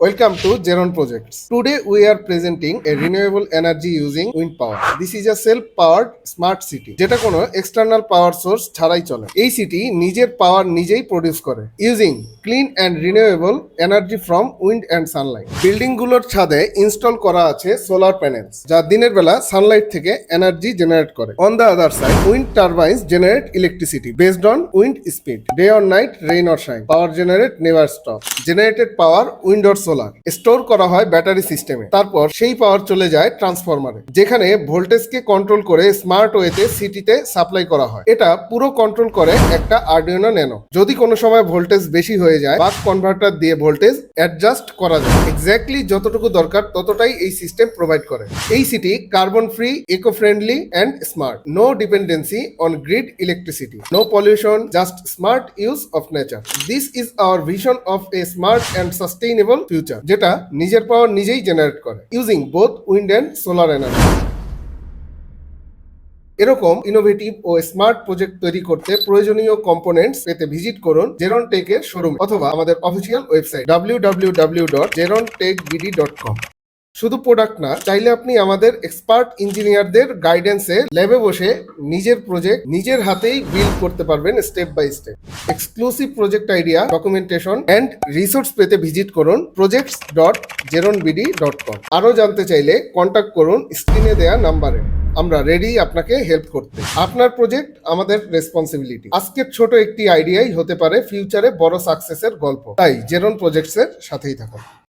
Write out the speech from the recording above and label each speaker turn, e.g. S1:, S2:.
S1: Welcome to Zeron Projects. Today we are presenting a renewable energy using wind power. This is a self-powered smart city. যেটা কোনো external power source ছাড়াই চলে। এই city নিজের power নিজেই produce করে। Using clean and renewable energy from wind and sunlight বিল্ডিংগুলোর ছাদে install করা আছে সোলার প্যানেলস যা দিনের বেলা সানলাইট থেকে এনার্জি জেনারেট করে। On the other side wind turbines generate electricity based on wind speed day or night rain or shine power generate never stop generated power wind or solar store করা হয় battery সিস্টেমে। তারপর সেই পাওয়ার চলে যায় ট্রান্সফরমারে, যেখানে ভোল্টেজকে কন্ট্রোল করে স্মার্ট ওয়েতে সিটিতে সাপ্লাই করা হয়। এটা পুরো কন্ট্রোল করে একটা আর্ডিওনো ন্যানো যদি কোনো সময় ভোল্টেজ বেশি হয়ে যায়, বাক কনভার্টার দিয়ে ভোল্টেজ অ্যাডজাস্ট করা যায়। এক্স্যাক্টলি যতটুকু দরকার, ততটাই এই সিস্টেম প্রোভাইড করে। এই city carbon free eco friendly and smart no dependency on grid electricity no pollution just smart use of nature this is our vision of a smart and sustainable future যেটা নিজের power নিজেই generate করে using both wind and solar energy এরকম innovative ও smart project তৈরি করতে প্রয়োজনীয় components পেতে ভিজিট করুন জেরন টেকের শোরুম অথবা আমাদের অফিসিয়াল ওয়েবসাইট www.zerontechbd.com শুধু প্রোডাক্ট না, চাইলে আপনি আমাদের এক্সপার্ট ইঞ্জিনিয়ারদের গাইডেন্সে ল্যাবে বসে নিজের প্রজেক্ট নিজের হাতেই বিল্ড করতে পারবেন step by step exclusive project idea documentation and resource পেতে ভিজিট করুন projects dot জেরন BD dot com আরও জানতে চাইলে কন্ট্যাক্ট করুন স্ক্রিনে দেওয়া নাম্বারে আমরা রেডি আপনাকে হেল্প করতে। আপনার প্রজেক্ট আমাদের রেসপন্সিবিলিটি আজকের ছোট একটি আইডিয়াই হতে পারে ফিউচারে বড় সাকসেসের গল্প। তাই জেরন প্রজেক্টসের সাথেই থাকুন।